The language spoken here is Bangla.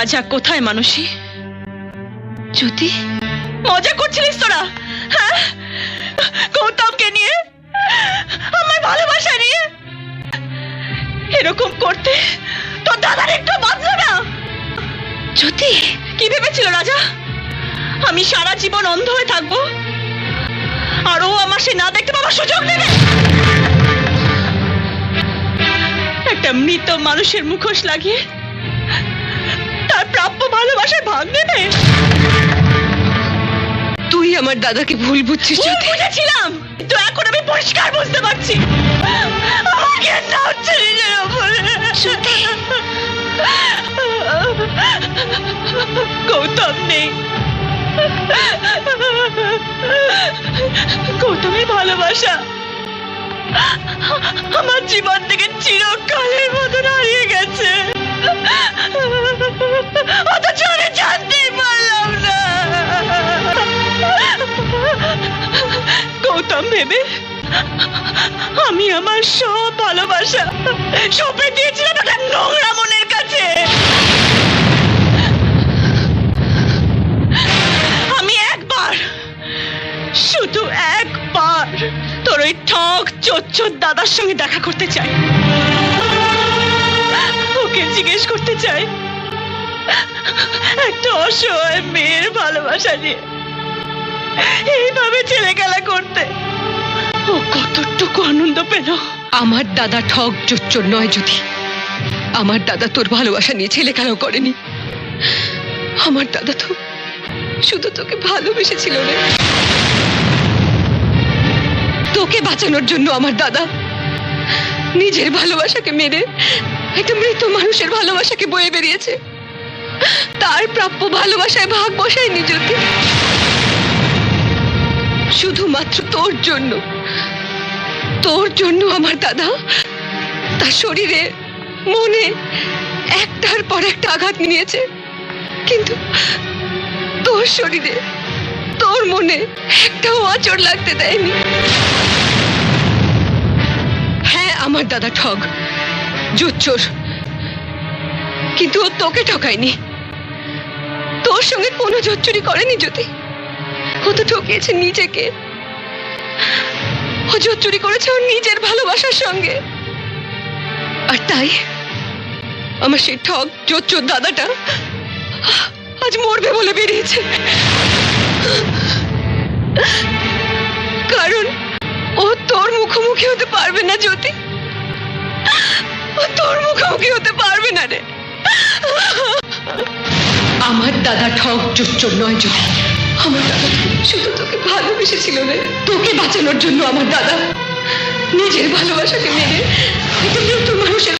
রাজা, কোথায় মানুষই জ্যোতি, মজা করছিলিস তোরা হ্যাঁ? গৌতমকে নিয়ে আমার ভালোবাসা নিয়ে? এরকম করতে তোর দাদার একটু বাঁধলো না। জ্যোতি, কি ভেবেছিল রাজা? আমি সারা জীবন অন্ধ হয়ে থাকব, আর ও আমার সে না দেখতে পাওয়ার সুযোগ নেবে একটা মৃত মানুষের মুখোশ লাগিয়ে প্রাপ্য ভালোবাসার ভাগ নেবে তুই আমার দাদাকে ভুল বুঝছিস বুঝেছিলাম। তো এখন আমি পরিষ্কার বুঝতে পারছি। ওপরে গৌতম নেই। গৌতমের ভালোবাসা। আমার জীবন থেকে চিরকালের মতন ভেবে আমি আমার সব ভালোবাসা সঁপে দিয়েছিলাম একটা নোংরা মনের কাছে। আমি একবার, শুধু একবার তোর ওই ঠক চোচ্চোর দাদার সঙ্গে দেখা করতে চাই। ওকে জিজ্ঞেস করতে চাই। একটা অসহায় মেয়ের ভালোবাসা নিয়ে। এইভাবে ছেলে খেলা করতে। ও কতটুকু আনন্দ পেল? আমার দাদা ঠক জোচ্চর নয় জ্যোতি আমার দাদা তোর ভালোবাসা নিয়ে ছেলে খেলাও করেনি। আমার দাদা তো শুধু তোকে ভালোবেসেছিল রে। তোকে বাঁচানোর জন্য আমার দাদা নিজের ভালোবাসাকে মেরে একটা মৃত মানুষের ভালোবাসাকে বয়ে বেরিয়েছে। তার প্রাপ্য ভালোবাসায় ভাগ বসায়নি জ্যোতি শুধুমাত্র তোর জন্য তোর জন্য আমার দাদা, তার শরীরে, মনে একটার পর একটা আঘাত নিয়েছে। কিন্তু তোর শরীরে, তোর মনে একটাও আচর লাগতে দেয়নি। হ্যাঁ আমার দাদা ঠগ জুচ্চোর কিন্তু ও তোকে ঠকায়নি। তোর সঙ্গে কোনো জোচ্চুরি করেনি যদি। ও তো ঠকিয়েছে নিজেকে। ও চুরি করেছে ওর নিজের ভালোবাসার সঙ্গে। আর তাই আমার সেই ঠক চোর দাদাটা আজ মরবে বলে বেরিয়েছে। কারণ ও তোর মুখোমুখি হতে পারবে না, জ্যোতি। ও তোর মুখোমুখি হতে পারবে না রে। আমার দাদা ঠক চোর নয়, জ্যোতি। আমার দাদা শুধু তোকে ভালোবেসেছিল রে। তোকে বাঁচানোর জন্য আমার দাদা নিজের ভালোবাসাকে মেরে একটা মানুষের